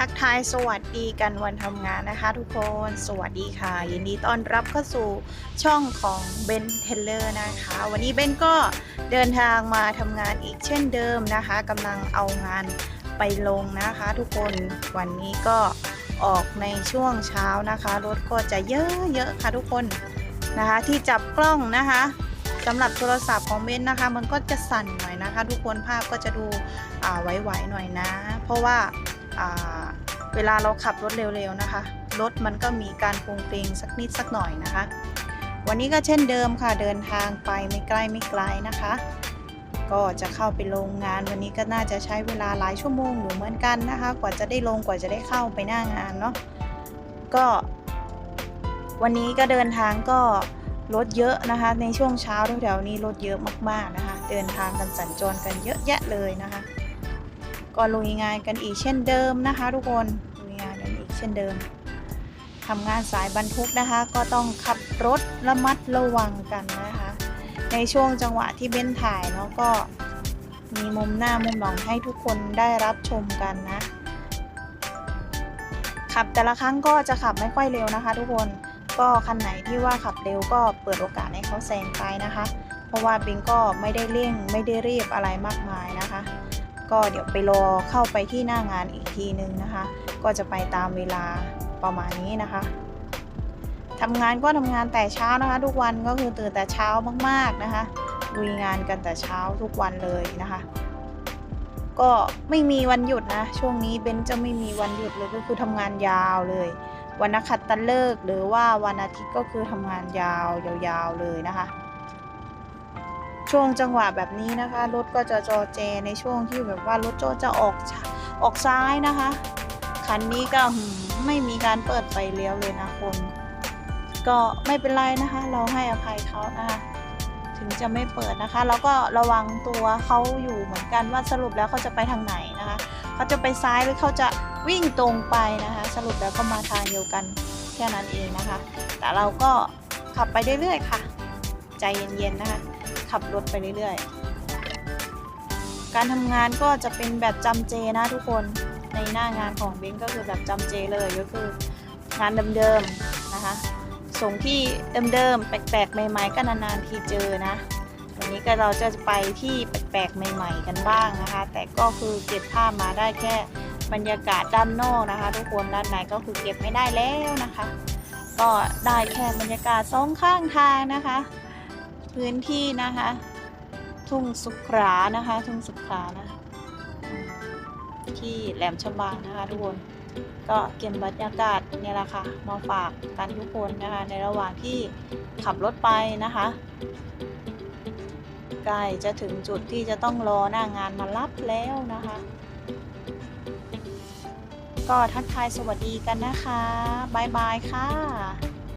ทักทายสวัสดีกันวันทำงานนะคะ ทุกคนสวัสดีค่ะ ยินดีต้อนรับเข้าสู่ช่องของเบนเทเลอร์นะคะ วันนี้เบนก็เดินทางมาทำงานอีกเช่นเดิมนะคะกำลังเอางานไปลงนะคะ ทุกคนวันนี้ก็ออกในช่วงเช้านะคะ รถก็จะเยอะๆค่ะทุกคนนะคะ ที่จับกล้องนะคะสำหรับโทรศัพท์ของเบนนะคะ มันก็จะสั่นหน่อยนะคะ ทุกคนภาพก็จะดูอ่าไหวๆหน่อยนะ เพราะว่า เวลาเราขับรถเร็วๆนะคะ รถมันก็มีการปรงเปรงสักนิดสักหน่อยนะคะ วันนี้ก็เช่นเดิมค่ะเดินทางไปไม่ใกล้ไม่ไกลนะคะ ก็จะเข้าไปโรงงานวันนี้ก็น่าจะใช้เวลาหลายชั่วโมงอยู่เหมือนกันนะคะ กว่าจะได้ลงกว่าจะได้เข้าไปหน้างานเนาะก็ วันนี้ก็เดินทางก็รถเยอะนะคะ ในช่วงเช้าแถวๆนี้รถเยอะมากๆนะคะ เดินทางกันสัญจรกันเยอะแยะเลยนะคะ ก็ลุยงานกันอีกเช่นเดิมนะคะ ทุกคนลุยงานกันอีกเช่นเดิมทำงานสายบรรทุกนะคะ ก็ต้องขับรถระมัดระวังกันนะคะ ในช่วงจังหวะที่เบ้นถ่ายเนาะก็มีมุมหน้ามุมหลังให้ทุกคนได้รับชมกันนะขับแต่ละครั้งก็จะขับไม่ค่อยเร็วนะคะ ทุกคนก็คันไหนที่ว่าขับเร็วก็เปิดโอกาสให้เขาแซงไปนะคะ เพราะว่าเบนก็ไม่ได้เร่งไม่ได้รีบอะไรมากมายนะคะ ก็เดี๋ยวไปรอเข้าไปที่หน้างานอีกทีนึงนะคะ ก็จะไปตามเวลาประมาณนี้นะคะทำงานก็ทำงานแต่เช้านะคะ ทุกวันก็คือตื่นแต่เช้ามากๆนะคะลุยงานกันแต่เช้าทุกวันเลยนะคะ ก็ไม่มีวันหยุดนะ ช่วงนี้เบนจะไม่มีวันหยุดเลยก็คือทำงานยาวเลย วันนักขัตฤกษ์หรือว่าวันอาทิตย์ก็คือทำงานยาวยาวๆเลยนะคะ ช่วงจังหวะแบบนี้นะคะ รถก็จะจอแจในช่วงที่แบบว่ารถโจจะออกออกซ้ายนะคะ คันนี้ก็ไม่มีการเปิดไฟเลี้ยวเลยนะคนก็ไม่เป็นไรนะคะ เราให้อภัยเขานะคะถึงจะไม่เปิดนะคะ แล้วก็ระวังตัวเขาอยู่เหมือนกันว่าสรุปแล้วเขาจะไปทางไหนนะคะเขาจะไปซ้ายหรือเขาจะวิ่งตรงไปนะคะ สรุปแล้วก็มาทางเดียวกันแค่นั้นเองนะคะ แต่เราก็ขับไปเรื่อยๆค่ะ ใจเย็นๆนะคะ ขับรถไปเรื่อยๆ การทำงานก็จะเป็นแบบจำเจนะทุกคน ในหน้างานของเบนก็คือแบบจำเจเลยก็คืองานเดิมๆนะคะ ส่งที่เดิมๆแปลกๆ ใหม่ ๆ ก็นานๆทีเจอนะ วันนี้ก็เราจะไปที่แปลกๆ ใหม่ ๆ กันบ้างนะคะ แต่ก็คือเก็บภาพมาได้แค่บรรยากาศด้านนอกนะคะ ทุกคนด้านในก็คือเก็บไม่ได้แล้วนะคะ ก็ได้แค่บรรยากาศสองข้างทางนะคะ พื้นที่นะคะ ทุ่งสุขลานะคะ ทุ่งสุขลานะที่แหลมฉบังนะคะทุกคนก็เก็บบรรยากาศนี่แหละค่ะมาฝากกันทุกคนนะคะในระหว่างที่ขับรถไปนะคะใกล้จะถึงจุดที่จะต้องรอหน้างานมารับแล้วนะคะ ก็ทักทายสวัสดีกันนะคะบายบายค่ะ